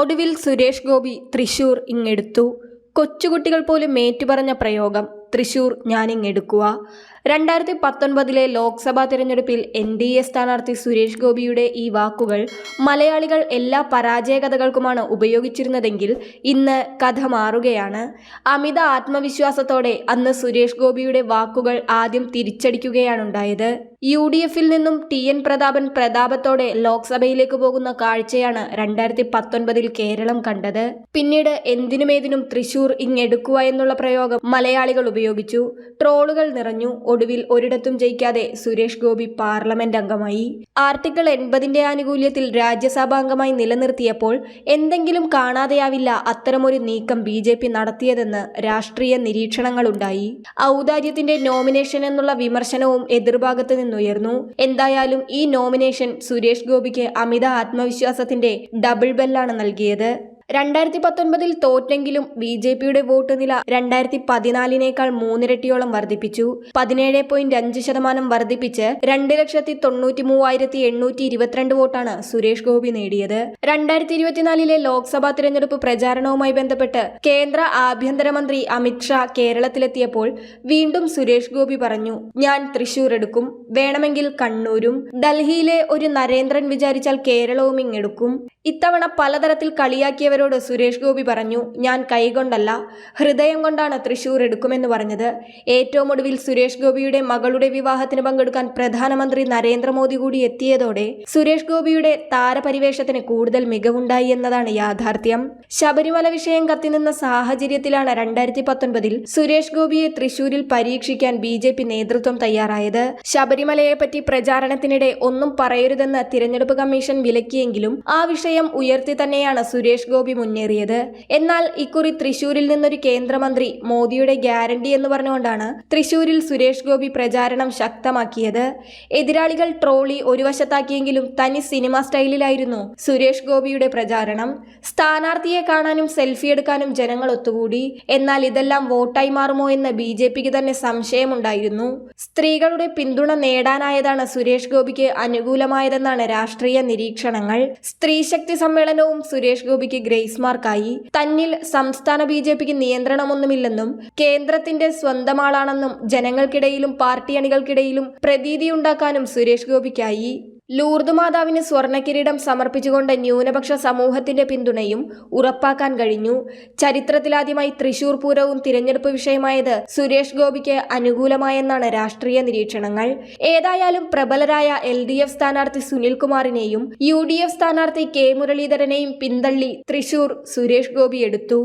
ഒടുവിൽ സുരേഷ് ഗോപി തൃശൂർ ഇങ്ങെടുത്തു. കൊച്ചുകുട്ടികൾ പോലും ഏറ്റുപറഞ്ഞ പ്രയോഗം തൃശൂർ ഞാനിങ്ങെടുക്കുക. രണ്ടായിരത്തി പത്തൊൻപതിലെ ലോക്സഭാ തിരഞ്ഞെടുപ്പിൽ എൻ ഡി എ സ്ഥാനാർത്ഥി സുരേഷ് ഗോപിയുടെ ഈ വാക്കുകൾ മലയാളികൾ എല്ലാ പരാജയകഥകൾക്കുമാണ് ഉപയോഗിച്ചിരുന്നതെങ്കിൽ ഇന്ന് കഥ മാറുകയാണ്. അമിത ആത്മവിശ്വാസത്തോടെ അന്ന് സുരേഷ് ഗോപിയുടെ വാക്കുകൾ ആദ്യം തിരിച്ചടിക്കുകയാണുണ്ടായത്. യു ഡി എഫിൽ നിന്നും ടി എൻ പ്രതാപൻ പ്രതാപത്തോടെ ലോക്സഭയിലേക്ക് പോകുന്ന കാഴ്ചയാണ് രണ്ടായിരത്തി പത്തൊൻപതിൽ കേരളം കണ്ടത്. പിന്നീട് എന്തിനുമേതിനും തൃശൂർ ഇങ്ങെടുക്കുക എന്നുള്ള പ്രയോഗം മലയാളികൾ ഉപയോഗിച്ചു. ട്രോളുകൾ നിറഞ്ഞു. ഒടുവിൽ ഒരിടത്തും ജയിക്കാതെ സുരേഷ് ഗോപി പാർലമെന്റ് അംഗമായി. ആർട്ടിക്കിൾ എൺപതിന്റെ ആനുകൂല്യത്തിൽ രാജ്യസഭാ അംഗമായി നിലനിർത്തിയപ്പോൾ എന്തെങ്കിലും കാണാതെയാവില്ല അത്തരമൊരു നീക്കം ബി ജെ പി നടത്തിയതെന്ന് രാഷ്ട്രീയ നിരീക്ഷണങ്ങളുണ്ടായി. ഔദാര്യത്തിന്റെ നോമിനേഷൻ എന്നുള്ള വിമർശനവും എതിർഭാഗത്ത് നിന്നുയർന്നു എന്തായാലും ഈ നോമിനേഷൻ സുരേഷ് ഗോപിക്ക് അമിത ആത്മവിശ്വാസത്തിന്റെ ഡബിൾ ബെല്ലാണ് നൽകിയത്. രണ്ടായിരത്തി പത്തൊൻപതിൽ തോറ്റെങ്കിലും ബി ജെ പിയുടെ വോട്ട് നില രണ്ടായിരത്തി പതിനാലിനേക്കാൾ മൂന്നിരട്ടിയോളം വർദ്ധിപ്പിച്ചു. പതിനേഴ് പോയിന്റ് അഞ്ച് ശതമാനം വർദ്ധിപ്പിച്ച് രണ്ട് ലക്ഷത്തി തൊണ്ണൂറ്റി മൂവായിരത്തി എണ്ണൂറ്റി ഇരുപത്തിരണ്ട് വോട്ടാണ് സുരേഷ് ഗോപി നേടിയത്. രണ്ടായിരത്തി ഇരുപത്തിനാലിലെ ലോക്സഭാ തിരഞ്ഞെടുപ്പ് പ്രചാരണവുമായി ബന്ധപ്പെട്ട് കേന്ദ്ര ആഭ്യന്തരമന്ത്രി അമിത്ഷാ കേരളത്തിലെത്തിയപ്പോൾ വീണ്ടും സുരേഷ് ഗോപി പറഞ്ഞു ഞാൻ തൃശൂർ എടുക്കും വേണമെങ്കിൽ കണ്ണൂരും ഡൽഹിയിലെ ഒരു നരേന്ദ്രൻ വിചാരിച്ചാൽ കേരളവും ഇങ്ങെടുക്കും ഇത്തവണ പലതരത്തിൽ കളിയാക്കിയവരോട് സുരേഷ് ഗോപി പറഞ്ഞു ഞാൻ കൈകൊണ്ടല്ല ഹൃദയം കൊണ്ടാണ് തൃശൂർ എടുക്കുമെന്ന് പറഞ്ഞത്. ഏറ്റവും ഒടുവിൽ സുരേഷ് ഗോപിയുടെ മകളുടെ വിവാഹത്തിന് പങ്കെടുക്കാൻ പ്രധാനമന്ത്രി നരേന്ദ്രമോദി കൂടി എത്തിയതോടെ സുരേഷ് ഗോപിയുടെ താരപരിവേഷത്തിന് കൂടുതൽ മികവുണ്ടായി എന്നതാണ് യാഥാർത്ഥ്യം. ശബരിമല വിഷയം കത്തിനിന്ന സാഹചര്യത്തിലാണ് രണ്ടായിരത്തി പത്തൊൻപതിൽ സുരേഷ് ഗോപിയെ തൃശൂരിൽ പരീക്ഷിക്കാൻ ബി ജെ പി നേതൃത്വം തയ്യാറായത്. ശബരിമലയെപ്പറ്റി പ്രചാരണത്തിനിടെ ഒന്നും പറയരുതെന്ന് തിരഞ്ഞെടുപ്പ് കമ്മീഷൻ വിലക്കിയെങ്കിലും ആ വിഷയം ഉയർത്തി തന്നെയാണ് സുരേഷ് ഗോപി മുന്നേറിയത്. എന്നാൽ ഇക്കുറി തൃശൂരിൽ നിന്നൊരു കേന്ദ്രമന്ത്രി മോദിയുടെ ഗ്യാരണ്ടി എന്ന് പറഞ്ഞുകൊണ്ടാണ് തൃശൂരിൽ സുരേഷ് ഗോപി പ്രചാരണം ശക്തമാക്കിയത്. എതിരാളികൾ ട്രോളി ഒരു വശത്താക്കിയെങ്കിലും തനി സിനിമ സ്റ്റൈലിലായിരുന്നു സുരേഷ് ഗോപിയുടെ പ്രചാരണം. സ്ഥാനാർത്ഥിയെ കാണാനും സെൽഫി എടുക്കാനും ജനങ്ങൾ ഒത്തുകൂടി. എന്നാൽ ഇതെല്ലാം വോട്ടായി മാറുമോ എന്ന് ബി ജെ പിക്ക് തന്നെ സംശയമുണ്ടായിരുന്നു. സ്ത്രീകളുടെ പിന്തുണ നേടാനായതാണ് സുരേഷ് ഗോപിക്ക് അനുകൂലമായതെന്നാണ് രാഷ്ട്രീയ നിരീക്ഷണങ്ങൾ. സ്ത്രീശക്തി സമ്മേളനവും സുരേഷ് ഗോപിക്ക് ഗ്രേസ് മാർക്കായി തന്നിൽ സംസ്ഥാന ബി ജെ പിക്ക് നിയന്ത്രണമൊന്നുമില്ലെന്നും കേന്ദ്രത്തിന്റെ സ്വന്തം ആളാണെന്നും ജനങ്ങൾക്കിടയിലും പാർട്ടി അണികൾക്കിടയിലും പ്രതീതിയുണ്ടാക്കാനും സുരേഷ് ഗോപിക്കായി ലൂർദ് മാതാവിന് സ്വർണക്കിരീടം സമർപ്പിച്ചുകൊണ്ട് ന്യൂനപക്ഷ സമൂഹത്തിന്റെ പിന്തുണയും ഉറപ്പാക്കാൻ കഴിഞ്ഞു. ചരിത്രത്തിലാദ്യമായി തൃശൂർ പൂരവും തിരഞ്ഞെടുപ്പ് വിഷയമായത് സുരേഷ് ഗോപിക്ക് അനുകൂലമായെന്നാണ് രാഷ്ട്രീയ നിരീക്ഷണങ്ങൾ. ഏതായാലും പ്രബലരായ എൽ ഡി എഫ് സ്ഥാനാർത്ഥി സുനിൽകുമാറിനെയും യു ഡി എഫ് സ്ഥാനാർത്ഥി കെ മുരളീധരനെയും പിന്തള്ളി തൃശൂർ സുരേഷ് ഗോപി എടുത്തു.